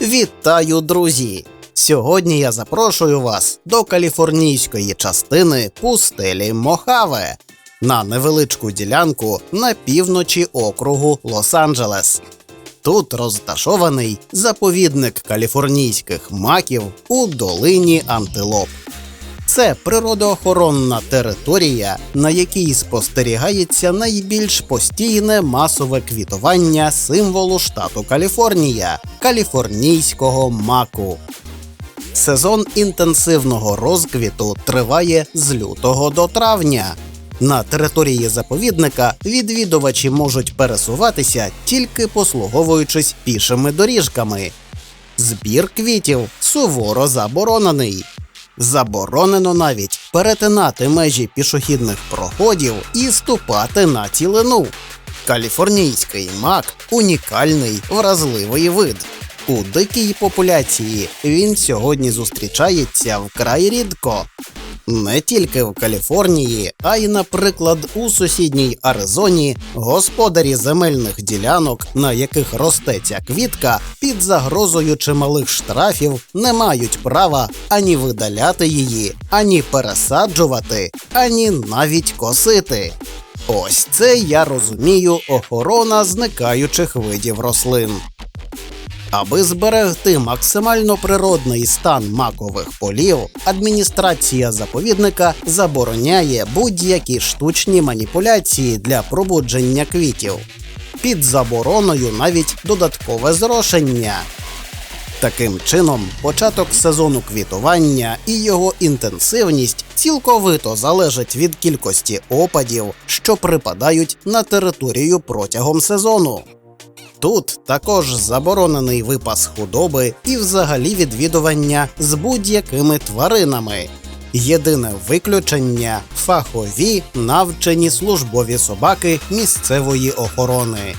Вітаю, друзі! Сьогодні я запрошую вас до каліфорнійської частини пустелі Мохаве на невеличку ділянку на півночі округу Лос-Анджелес. Тут розташований заповідник каліфорнійських маків у долині Антилоп. Це природоохоронна територія, на якій спостерігається найбільш постійне масове квітування символу штату Каліфорнія каліфорнійського маку. Сезон інтенсивного розквіту триває з лютого до травня. На території заповідника відвідувачі можуть пересуватися тільки послуговуючись пішими доріжками. Збір квітів суворо заборонений. Заборонено навіть перетинати межі пішохідних проходів і ступати на цілину. Каліфорнійський мак унікальний вразливий вид. У дикій популяції він сьогодні зустрічається вкрай рідко. Не тільки в Каліфорнії, а й, наприклад, у сусідній Аризоні господарі земельних ділянок, на яких росте ця квітка, під загрозою чималих штрафів не мають права ані видаляти її, ані пересаджувати, ані навіть косити. Ось це я розумію охорона зникаючих видів рослин. Аби зберегти максимально природний стан макових полів, адміністрація заповідника забороняє будь-які штучні маніпуляції для пробудження квітів. Під забороною навіть додаткове зрошення. Таким чином, початок сезону квітування і його інтенсивність цілковито залежать від кількості опадів, що припадають на територію протягом сезону. Тут також заборонений випас худоби і взагалі відвідування з будь-якими тваринами. Єдине виключення фахові навчені службові собаки місцевої охорони.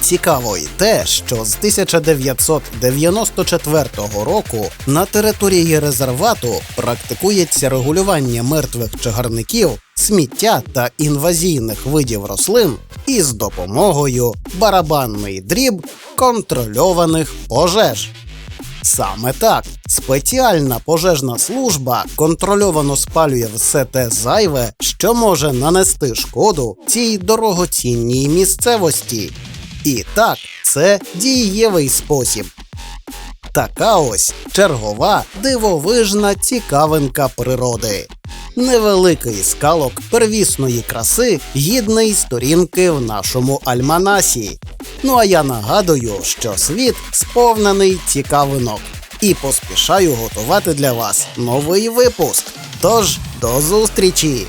Цікаво й те, що з 1994 року на території резервату практикується регулювання мертвих чагарників, сміття та інвазійних видів рослин із допомогою барабанний дріб контрольованих пожеж. Саме так спеціальна пожежна служба контрольовано спалює все те зайве, що може нанести шкоду цій дорогоцінній місцевості. І так, це дієвий спосіб. Така ось чергова дивовижна цікавинка природи. Невеликий скалок первісної краси гідний сторінки в нашому альманасі. Ну а я нагадую, що світ сповнений цікавинок і поспішаю готувати для вас новий випуск. Тож до зустрічі!